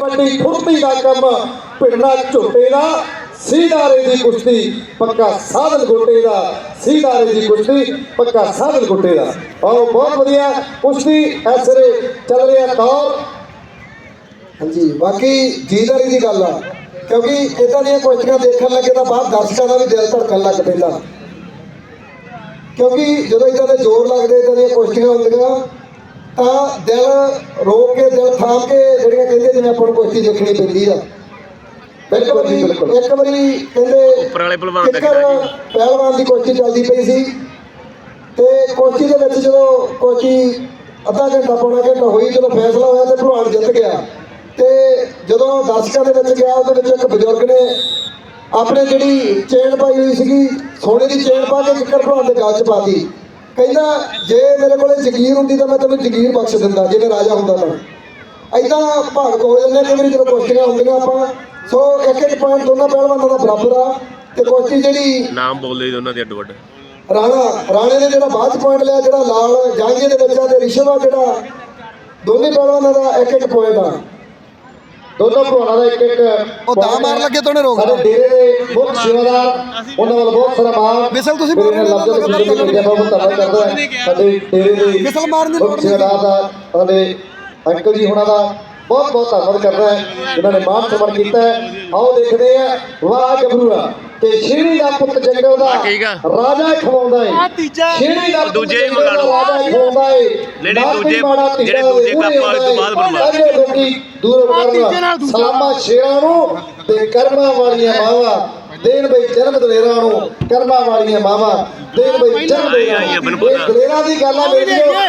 ਵੱਡੀ ਫੁਰਤੀ ਦਾ ਕੰਮ ਭਿੜਨਾ ਝੋਟੇ ਦਾ, ਸੀਧਾਰੇ ਦੀ ਕੁਸ਼ਤੀ, ਪੱਕਾ ਸਾਧਨ ਗੋਟੇ ਦਾ, ਸੀਧਾਰੇ ਦੀ ਕੁਸ਼ਤੀ, ਪੱਕਾ ਸਾਧਨ ਗੋਟੇ ਦਾ। ਆਓ, ਬਹੁਤ ਵਧੀਆ ਕੁਸ਼ਤੀ ਐਸਰੇ ਚੱਲ ਰਿਹਾ ਦੌਰ। ਹਾਂਜੀ, ਬਾਕੀ ਜੀਦਾਰੀ ਦੀ ਗੱਲ ਆ, ਕਿਉਂਕਿ ਇਦਾਂ ਦੀਆਂ ਕੁਸ਼ਤੀਆਂ ਦੇਖਣ ਲੱਗੇ ਤਾਂ ਬਾਹਰ ਦਰਸ਼ਕਾਂ ਦਾ ਵੀ ਦਿਲ ਧੜਕਣ ਲੱਗ ਪੈਂਦਾ। ਕਿਉਂਕਿ ਜਦੋਂ ਇਦਾਂ ਦੇ ਜ਼ੋਰ ਲੱਗਦੇ ਇਦਾਂ ਦੀਆਂ ਕੁਸ਼ਤੀਆਂ ਹੁੰਦੀਆਂ, ਤਾਂ ਦਿਲ ਰੋਕ ਕੇ, ਦਿਲ ਥਾਮ ਕੇ ਜਿਹੜੀਆਂ ਕਹਿੰਦੇ ਜਿਵੇਂ ਆਪਾਂ ਨੂੰ ਕੁਸ਼ਤੀ ਦੇਖਣੀ ਪੈਂਦੀ ਆ। ਇੱਕ ਵਾਰੀ ਇੱਕ ਵਾਰੀ ਕਹਿੰਦੇ ਉੱਪਰ ਵਾਲੇ ਭਲਵਾਨ ਦਾ? ਪਹਿਲਵਾਨ ਦੀ ਕੁਸ਼ਤੀ ਚੱਲਦੀ ਪਈ ਸੀ। ਤੇ ਕੁਸ਼ਤੀ ਦੇ ਵਿੱਚ ਜਦੋਂ ਕੁਸ਼ਤੀ ਅੱਧਾ ਘੰਟਾ ਪੌਣਾ ਘੰਟਾ ਹੋਈ ਜਦੋਂ ਫੈਸਲਾ ਹੋਇਆ ਤੇ ਭਲਵਾਨ ਜਿੱਤ ਗਿਆ। ਤੇ ਜਦੋਂ ਦਰਸ਼ਕਾਂ ਦੇ ਵਿੱਚ ਗਿਆ ਉਹਦੇ ਵਿੱਚ ਇੱਕ ਬਜ਼ੁਰਗ ਨੇ ਆਪਣੇ ਜਿਹੜੀ ਚੇਨ ਪਾਈ ਹੋਈ ਸੀਗੀ ਸੋਨੇ ਦੀ ਚੇਨ ਪਾ ਕੇ ਕਿੱਕਰ ਭਲਵਾਨ ਦੇ ਗਲ 'ਚ ਪਾਤੀ ਕਹਿੰਦਾ ਜੇ ਮੇਰੇ ਕੋਲੇ ਜ਼ਗੀਰ ਹੁੰਦੀ ਤਾਂ ਮੈਂ ਤੈਨੂੰ ਜ਼ਗੀਰ ਬਖਸ਼ ਦਿੰਦਾ ਜੇ ਮੈਂ ਰਾਜਾ ਹੁੰਦਾ ਤਾਂ। ਐਦਾਂ ਭਾਗਕ ਹੋ ਜਾਂਦੇ ਕਈ ਵਾਰੀ ਜਦੋਂ ਕੁਸ਼ਤੀਆਂ ਹੁੰਦੀਆਂ ਆਪਾਂ ਸੋ ਇੱਕ ਇੱਕ ਪੁਆਇੰਟ ਦੋਨਾਂ ਪਹਿਲਵਾਨਾਂ ਦਾ ਬਰਾਬਰ ਆ। ਤੇ ਕੁਸ਼ਤੀ ਜਿਹੜੀ ਨਾਮ ਬੋਲਦੇ ਜੀ ਉਹਨਾਂ ਦੇ ਅੱਡੋ ਅੱਡ। ਰਾਣਾ ਰਾਣੇ ਨੇ ਜਿਹੜਾ ਬਾਅਦ ਪੁਆਇੰਟ ਲਿਆ ਜਿਹੜਾ ਲਾਲ ਜਾਂਗੇ ਦੇ ਵਿੱਚ ਆ ਤੇ ਰਿਸ਼ਵ ਜਿਹੜਾ ਦੋਨੇ ਪਹਿਲਵਾਨਾਂ ਦਾ ਇੱਕ ਇੱਕ ਪੁਆਇੰਟ ਆ। ਦੋਨੋਂ ਭਰਾਵਾਂ ਦਾ ਇੱਕ ਇੱਕ ਉਹ ਦਾਅ ਮਾਰਨ ਲੱਗੇ ਤਾਂ ਉਹਨੇ ਰੋਕ ਸਾਡੇ ਡੇਰੇ ਦੇ ਮੁੱਖ ਸੇਵਾਦਾਰ ਉਹਨਾਂ ਵੱਲ ਬਹੁਤ ਸਾਰਾ ਮਾਣ। ਵਿਸਲ ਤੁਸੀਂ ਮੇਰੇ ਮਾਰਨੀ ਲਫ਼ਜ਼ਾਂ ਲੋਕਾਂ ਵਿੱਚ ਜਿਹੜਾ ਬਹੁਤ ਧੰਨਵਾਦ ਕਰਦਾ ਹਾਂ। ਸਾਡੇ ਡੇਰੇ ਦੇ ਵਿਸਲ ਮਾਰਨ ਦੀ ਲੋੜ ਨਹੀਂ। ਸੇਵਾਦਾਰ ਦਾ ਸਾਡੇ ਅੰਕਲ ਜੀ ਹੋਣਾ ਦਾ ਬਹੁਤ ਬਹੁਤ ਧੰਨਵਾਦ ਕਰਦਾ ਹੈ। ਜਿਨ੍ਹਾਂ ਨੇ ਮਾਣ ਸਨਮਾਨ ਕੀਤਾ ਹੈ। ਆਓ ਦੇਖਦੇ ਆ ਵਾਹ ਗੱਭਰੂਆ ਤੇ ਸ਼ੇਰੀ ਦਾ ਪੁੱਤ ਜੰਗਲ ਦਾ। ਰਾਜਾ ਖਵਾਉਂਦਾ ਹੈ। ਤੀਜਾ ਸ਼ੇਰੀ ਦਾ ਦੂਜੇ ਹੀ ਮੰਗਾ ਲਓ। ਰਾਜਾ ਖਵਾਉਂਦਾ ਹੈ। ਨਹੀਂ, ਨਾ ਕੋਈ ਦੂਜੇ- ਜਿਹੜੇ ਦੂਜੇ ਕੱਪ ਵਾਲੇ ਤੋਂ ਬਾਅਦ। ਬਣਵਾ। ਸਾਰੇ ਲੋਕੀ ਦੂਰ ਕਰਨ। ਸਲਾਮਾ ਸ਼ੇਰਾਂ ਨੂੰ ਤੇ ਕਰਮਾਂ ਵਾਲੀਆਂ ਮਾਵਾਂ। ਦੇਣ ਬਈ ਜਨਮ ਦਲੇਰਾਂ ਨੂੰ ਕਰਮਾਂ ਵਾਲੀਆਂ ਮਾਵਾਂ। ਦੇਣ ਬਈ ਜਨਮ ਦਲੇਰਾਂ ਮੈਨੂੰ ਦੀ ਗੱਲ ਆ ਮੇਰੀ